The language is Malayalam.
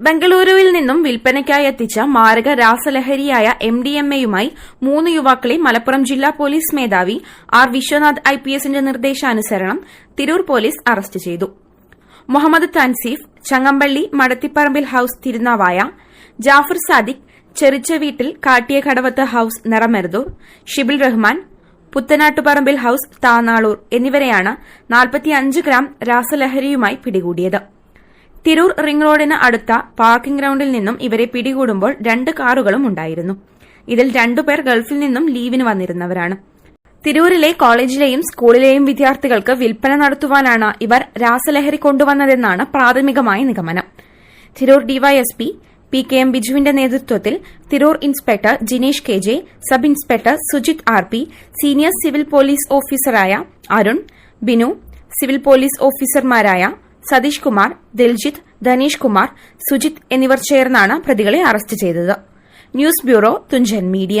ബംഗളൂരുവിൽ നിന്നും വിൽപ്പനയ്ക്കായി എത്തിച്ച മാരക രാസലഹരിയായ എം ഡി എം എയുമായി മൂന്ന് യുവാക്കളെ മലപ്പുറം ജില്ലാ പോലീസ് മേധാവി ആർ വിശ്വനാഥ് ഐ പി എസിന്റെ നിർദ്ദേശാനുസരണം തിരൂർ പോലീസ് അറസ്റ്റ് ചെയ്തു. മുഹമ്മദ് തൻസീഫ് ചങ്ങമ്പള്ളി മടത്തിപ്പറമ്പിൽ ഹൌസ് തിരുനാവായ ജാഫർ സാദിഖ് ചെറിച്ച വീട്ടിൽ കാട്ടിയ കടവത്ത് ഹൌസ് നിറമരുതൂർ ഷിബിൽ റഹ്മാൻ പുത്തനാട്ടുപറമ്പിൽ ഹൌസ് താനാളൂർ എന്നിവരെയാണ് 45 ഗ്രാം രാസലഹരിയുമായി പിടികൂടിയത്. തിരൂർ റിംഗ് റോഡിന് അടുത്ത പാർക്കിംഗ് ഗ്രൌണ്ടിൽ നിന്നും ഇവരെ പിടികൂടുമ്പോൾ രണ്ട് കാറുകളും ഉണ്ടായിരുന്നു. ഇതിൽ രണ്ടുപേർ ഗൾഫിൽ നിന്നും ലീവിന് വന്നിരുന്നവരാണ്. തിരൂരിലെ കോളേജിലെയും സ്കൂളിലെയും വിദ്യാർത്ഥികൾക്ക് വിൽപ്പന നടത്തുവാനാണ് ഇവർ രാസലഹരി കൊണ്ടുവന്നതെന്നാണ് പ്രാഥമികമായ നിഗമനം. Tirur DYSP P K M ബിജുവിന്റെ നേതൃത്വത്തിൽ Tirur inspector Jinesh K J sub inspector Sujith R P senior civil police ഓഫീസറായ അരുൺ ബിനു സിവിൽ പോലീസ് ഓഫീസർമാരായ സതീഷ് കുമാർ ദിൽജിത്ത് ധനീഷ് കുമാർ സുജിത് എന്നിവർ ചേർന്നാണ് പ്രതികളെ അറസ്റ്റ് ചെയ്തത്. News bureau Thunchan media.